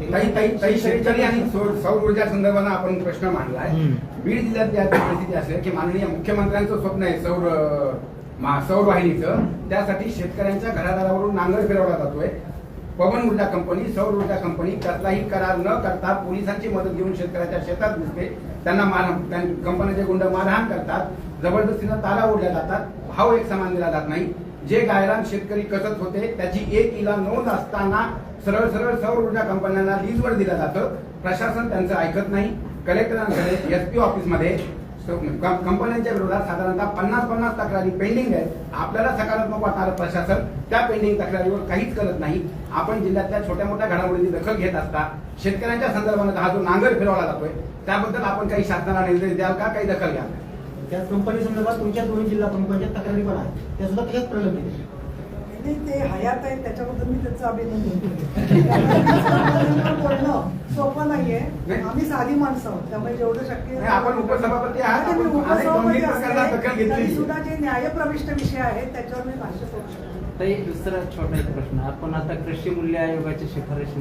काही काही काही शेतकरी आणि सौर सौर ऊर्जा संदर्भानं आपण प्रश्न मांडलाय. हम्म. बीड जिल्ह्यात ज्या परिस्थिती असेल की माननीय मुख्यमंत्र्यांचं स्वप्न आहे सौर सौर वाहिनीचं त्यासाठी शेतकऱ्यांच्या घरादारावरून नांगर फिरवला जातोय. पवन ऊर्जा कंपनी सौर ऊर्जा कंपनी कसलाही करार न करता पोलिसांची मदत घेऊन शेतकऱ्याच्या शेतात घुसते. त्यांना मार त्यां- कंपनीचे गुंड मारहाण करतात. जबरदस्तीनं तारा ओढल्या जातात. भाव एक समान दिला जात नाही. जे गायरान शेतकरी कसत होते त्याची एक इला नोंद असताना सरळ सरळ सौर ऊर्जा कंपन्यांना लीजवर दिलं जातं. प्रशासन त्यांचं ऐकत नाही. कलेक्टरांकडे एस पी ऑफिसमध्ये कंपन्यांच्या विरोधात साधारणतः पन्नास पन्नास तक्रारी पेंडिंग आहेत. आपल्याला सकारात्मक वाटणारं प्रशासन त्या पेंडिंग तक्रारीवर काहीच करत नाही. आपण जिल्ह्यातल्या छोट्या मोठ्या घडामोडींची दखल घेत असता शेतकऱ्यांच्या संदर्भात हा जो नांगर फिरवला जातोय त्याबद्दल आपण काही शासनाला निर्देश द्याल का? काही दखल घ्याल. त्या कंपनी संदर्भात तुमच्या दोन्ही जिल्हा प्रमुखांच्या तक्रारी पण आहेत त्या सुद्धा त्याच्यात प्रलंबित आहेत. नाही ते हयात आहेत त्याच्याबद्दल मी त्याचं अभिनंदन करते बोलणं सोपं नाहीये नाही. आम्ही साधी माणसं आहोत त्यामुळे जेवढं शक्य आहे नाही, आपण उपसभापती आहात, मी उपसभापती असते. तरी सुद्धा जे न्यायप्रविष्ट विषय आहेत त्याच्यावर मी भाष्य करू शकतो तर एक दुसरा छोटा एक प्रश्न आपण आता कृषी मूल्य आयोगाच्या शिफारशी